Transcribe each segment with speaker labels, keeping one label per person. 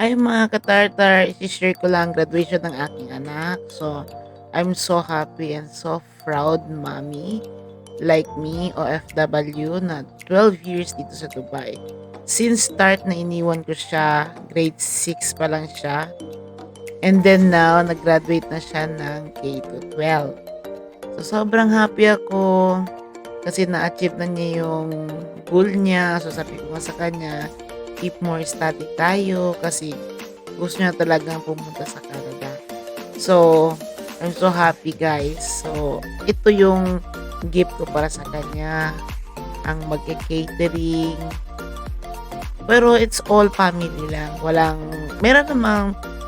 Speaker 1: Ay mga katartar, isi-share ko lang graduation ng aking anak. So, I'm so happy and so proud, mommy. Like me, OFW, na 12 years dito sa Dubai. Since start na iniwan ko siya, grade 6 pa lang siya. And then now, nag-graduate na siya ng K-12. So, sobrang happy ako kasi na-achieve na niya yung goal niya. So, sabi ko sa kanya, keep more study tayo kasi gusto niya talagang pumunta sa Canada. So, I'm so happy guys. So, ito yung gift ko para sa kanya. Ang magke-catering. Pero it's all family lang. Walang, meron namang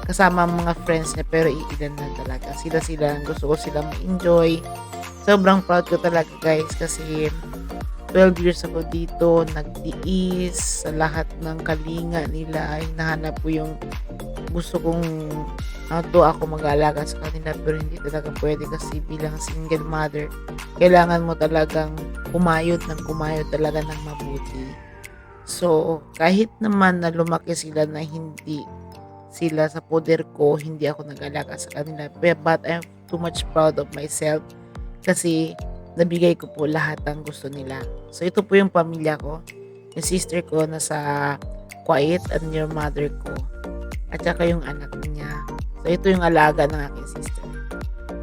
Speaker 1: kasama mga friends niya pero iilan lang talaga. Sila-sila ang gusto ko sila ma-enjoy. Sobrang proud ko talaga guys kasi 12 years ako dito, nagtiis sa lahat ng kalinga nila. Hinahanap ko yung gusto kong auto ako mag-aalaga sa kanila pero hindi talaga pwede kasi bilang single mother, kailangan mo talagang kumayod ng kumayod talaga ng mabuti. So, kahit naman na lumaki sila na hindi sila sa poder ko, hindi ako nag-alaga sa kanila. But I'm too much proud of myself kasi nabigay ko po lahat ng gusto nila. So, ito po yung pamilya ko. Yung sister ko na sa Kuwait and your mother ko. At saka yung anak niya. So, ito yung alaga ng aking sister.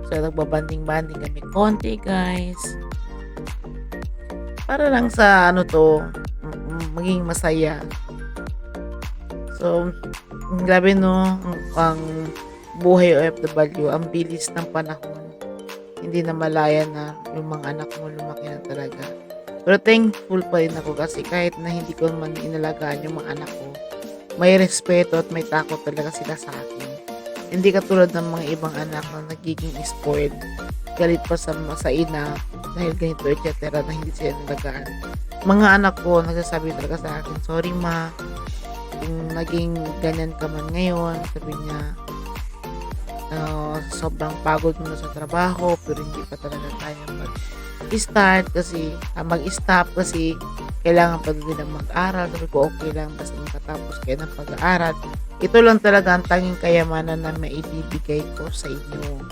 Speaker 1: So, nagbabanding-banding kami konti, guys. Para lang sa ano to, maging masaya. So, grabe no, ang, ang buhay OFW, ang bilis ng panahon. Hindi na malaya na yung mga anak mo lumaki na talaga. Pero thankful pa rin ako kasi kahit na hindi ko man inalagaan yung mga anak ko, may respeto at may takot talaga sila sa akin. Hindi katulad ng mga ibang anak na nagiging spoiled. Galit pa sa, sa ina dahil ganito etc. na hindi sila nalagaan. Mga anak ko nagsasabi talaga sa akin, sorry ma, kung naging ganyan ka man ngayon, sabi niya, uh, sobrang pagod mo na sa trabaho, pero hindi pa talaga kaya mag-start kasi, uh, mag-stop kasi kailangan pa din ng mag-aral. Sabi ko, okay lang, basta makatapos kayo ng pag-aaral. Ito lang talaga ang tanging kayamanan na maibibigay ko sa inyo.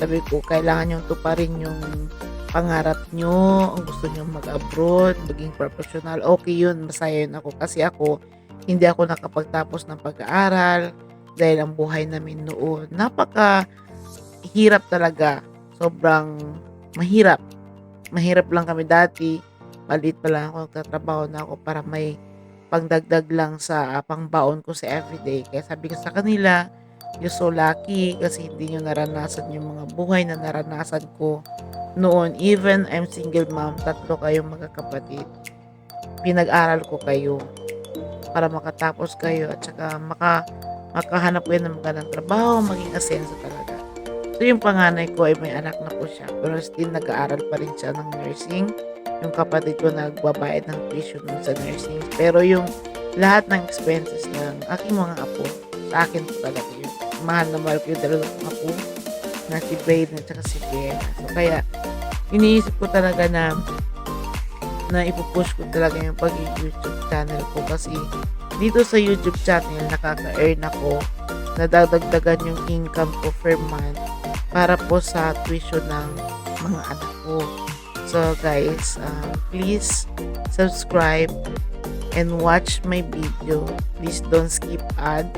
Speaker 1: Sabi ko, kailangan nyo tuparin yung pangarap nyo, ang gusto nyo mag-abroad, maging professional, okay yun, masaya yun ako. Kasi ako, hindi ako nakapagtapos ng pag-aaral dahil ang buhay namin noon napaka hirap talaga. Sobrang mahirap. Mahirap lang kami dati. Maliit pa lang ako nagtatrabaho na ako para may pangdagdag lang sa pangbaon ko sa everyday. Kaya sabi ko sa kanila you're so lucky kasi hindi nyo naranasan yung mga buhay na naranasan ko noon. Even I'm single mom tatlo kayong magkakapatid pinag-aral ko kayo para makatapos kayo at saka maka, makahanap kayo ng magandang trabaho, maging asenso talaga. So yung panganay ko ay may anak na po siya pero still nag-aaral pa rin siya ng nursing. Yung kapatid ko nagbabayad ng tuition sa nursing. Pero yung lahat ng expenses ng aking mga apo, sa akin po talaga yun. Mahal na mahal ko yung dalawang apo na si Braid at si Vienna. So kaya iniisip ko talaga na na ipupush ko talaga yung pag-YouTube channel ko kasi dito sa YouTube channel nakaka-earn ako nadadagdagan yung income ko per month para po sa tuition ng mga anak ko. So guys, uh, please subscribe and watch my video. Please don't skip ad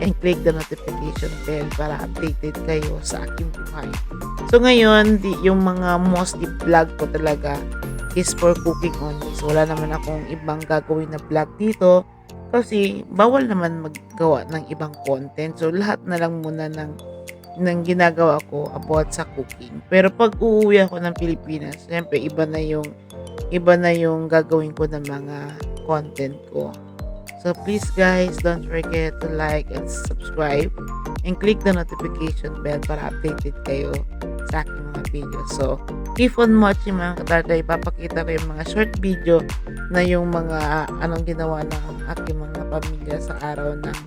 Speaker 1: and click the notification bell para updated kayo sa aking buhay. So ngayon, di, yung mga mostly vlog ko talaga is for cooking only. So, wala naman akong ibang gagawin na vlog dito kasi bawal naman maggawa ng ibang content. So, lahat na lang muna ng, ng ginagawa ko about sa cooking. Pero pag uuwi ako ng Pilipinas, syempre iba na yung iba na yung gagawin ko ng mga content ko. So, please guys, don't forget to like and subscribe and click the notification bell para updated kayo sa aking mga video. So, keep on watching mga katarta. Ipapakita ko yung mga short video na yung mga anong ginawa ng aking mga pamilya sa araw ng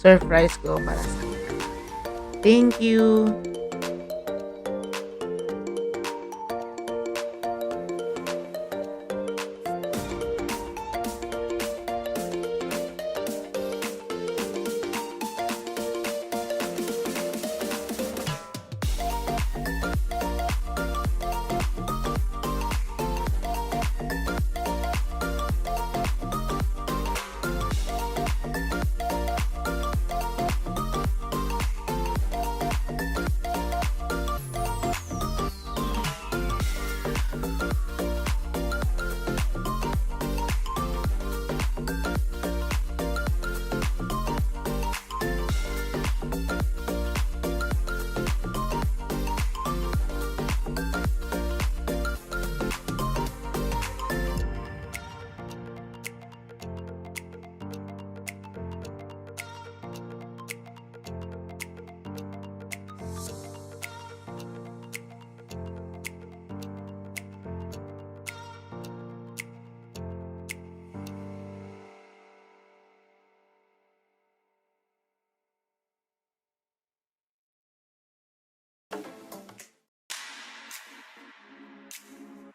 Speaker 1: surprise ko para sa kanila. Thank you! thank you